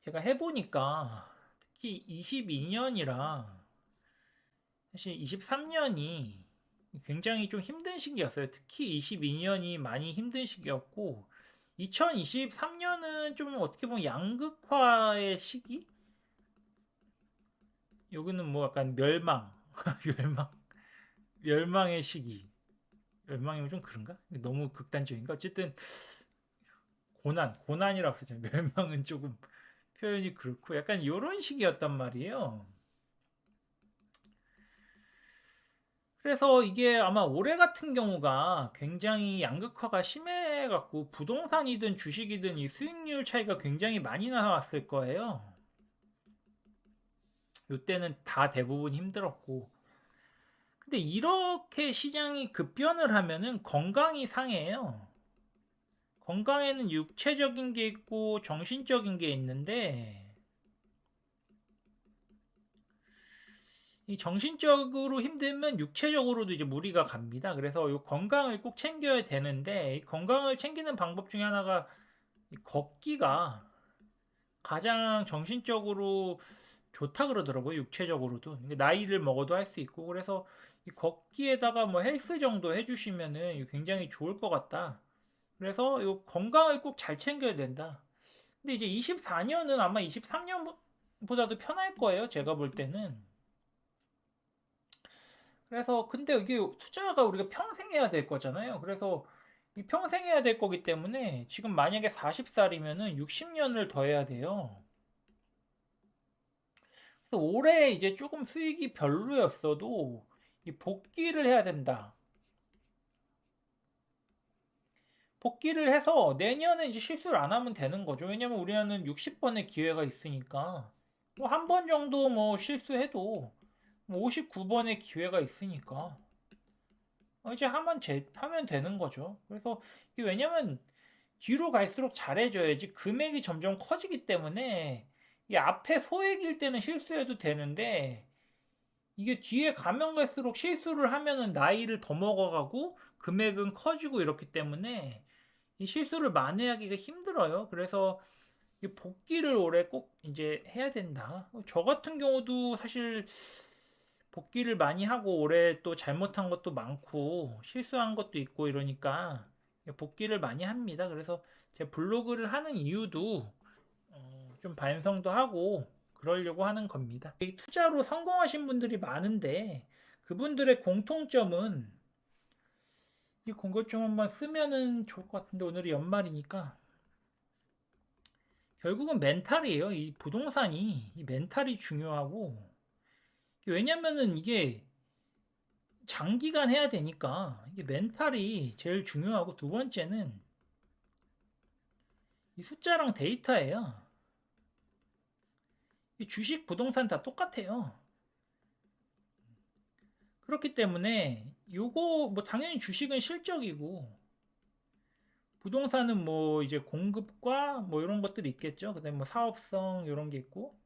제가 해보니까 특히 22년이랑 사실 23년이 굉장히 좀 힘든 시기였어요. 특히 22년이 많이 힘든 시기였고 2023년은 좀 어떻게 보면 양극화의 시기? 여기는 뭐 약간 멸망, 멸망, 멸망의 시기. 멸망이면 좀 그런가? 너무 극단적인가? 어쨌든 고난, 고난이라고 쓰잖아요. 멸망은 조금 표현이 그렇고 약간 이런 식이었단 말이에요. 그래서 이게 아마 올해 같은 경우가 굉장히 양극화가 심해갖고 부동산이든 주식이든 이 수익률 차이가 굉장히 많이 나왔을 거예요. 이때는 다 대부분 힘들었고. 근데 이렇게 시장이 급변을 하면은 건강이 상해요. 건강에는 육체적인 게 있고 정신적인 게 있는데 이 정신적으로 힘들면 육체적으로도 이제 무리가 갑니다. 그래서 이 건강을 꼭 챙겨야 되는데 이 건강을 챙기는 방법 중에 하나가 걷기가 가장 정신적으로 좋다 그러더라고요. 육체적으로도 나이를 먹어도 할 수 있고 그래서 이 걷기에다가 뭐 헬스 정도 해주시면은 굉장히 좋을 것 같다. 그래서 이 건강을 꼭 잘 챙겨야 된다. 근데 이제 24년은 아마 23년보다도 편할 거예요. 제가 볼 때는. 그래서 근데 이게 투자가 우리가 평생 해야 될 거잖아요. 그래서 이 평생 해야 될 거기 때문에 지금 만약에 40살이면은 60년을 더 해야 돼요. 그래서 올해 이제 조금 수익이 별로였어도 이 복귀를 해야 된다. 복귀를 해서 내년에 이제 실수를 안 하면 되는 거죠. 왜냐면 우리는 60번의 기회가 있으니까 뭐 한 번 정도 뭐 실수해도 59번의 뭐 기회가 있으니까 이제 하면 제, 하면 되는 거죠. 그래서 이게 왜냐면 뒤로 갈수록 잘해줘야지 금액이 점점 커지기 때문에 이 앞에 소액일 때는 실수해도 되는데 이게 뒤에 가면 갈수록 실수를 하면은 나이를 더 먹어가고 금액은 커지고 이렇기 때문에 이 실수를 만회하기가 힘들어요. 그래서 복귀를 올해 꼭 이제 해야 된다. 저 같은 경우도 사실 복귀를 많이 하고 올해 또 잘못한 것도 많고 실수한 것도 있고 이러니까 복귀를 많이 합니다. 그래서 제 블로그를 하는 이유도 어, 좀 반성도 하고 그러려고 하는 겁니다. 투자로 성공하신 분들이 많은데 그분들의 공통점은 이 공것 좀 한번 쓰면은 좋을 것 같은데 오늘이 연말이니까 결국은 멘탈이에요. 이 부동산이 이 멘탈이 중요하고 왜냐면은 이게 장기간 해야 되니까 이게 멘탈이 제일 중요하고 두 번째는 이 숫자랑 데이터예요. 이 주식, 부동산 다 똑같아요. 그렇기 때문에 요거 뭐 당연히 주식은 실적이고 부동산은 뭐 이제 공급과 뭐 이런 것들이 있겠죠. 그다음에 뭐 사업성 이런 게 있고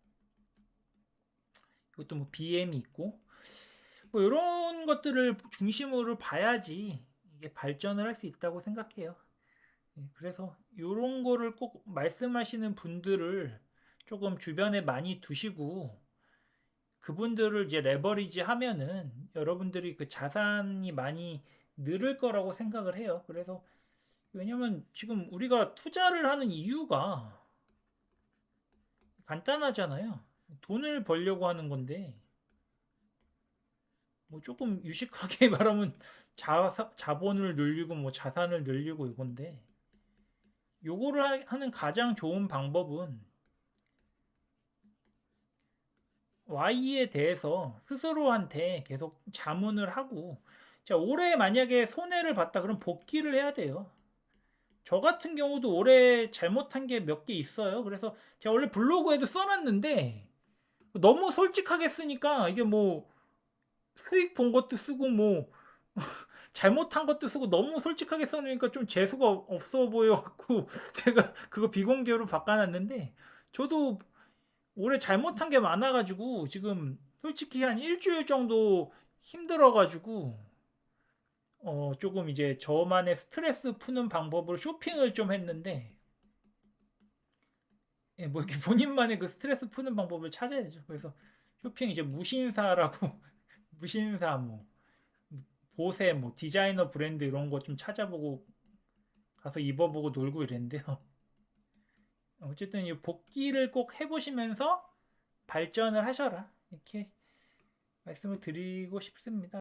이것도 뭐 BM이 있고 뭐 이런 것들을 중심으로 봐야지 이게 발전을 할 수 있다고 생각해요. 예, 그래서 이런 거를 꼭 말씀하시는 분들을 조금 주변에 많이 두시고 그분들을 이제 레버리지 하면은 여러분들이 그 자산이 많이 늘을 거라고 생각을 해요. 그래서 왜냐면 지금 우리가 투자를 하는 이유가 간단하잖아요. 돈을 벌려고 하는 건데 뭐 조금 유식하게 말하면 자, 자본을 늘리고 뭐 자산을 늘리고 이건데 요거를 하는 가장 좋은 방법은 Y에 대해서 스스로한테 계속 자문을 하고 자 올해 만약에 손해를 봤다 그럼 복귀를 해야 돼요. 저 같은 경우도 올해 잘못한 게 몇 개 있어요. 그래서 제가 원래 블로그에도 써놨는데 너무 솔직하게 쓰니까 이게 뭐 수익 본 것도 쓰고 뭐 잘못한 것도 쓰고 너무 솔직하게 써놓으니까 좀 재수가 없어 보여갖고 제가 그거 비공개로 바꿔놨는데 저도 올해 잘못한 게 많아가지고 지금 솔직히 한 일주일 정도 힘들어가지고 어 조금 이제 저만의 스트레스 푸는 방법으로 쇼핑을 좀 했는데 예, 뭐 이렇게 본인만의 그 스트레스 푸는 방법을 찾아야죠. 그래서 쇼핑 이제 무신사라고 무신사 뭐 보세 뭐 디자이너 브랜드 이런 거 좀 찾아보고 가서 입어보고 놀고 이랬는데요. 어쨌든 이 복귀를 꼭 해보시면서 발전을 하셔라 이렇게 말씀을 드리고 싶습니다.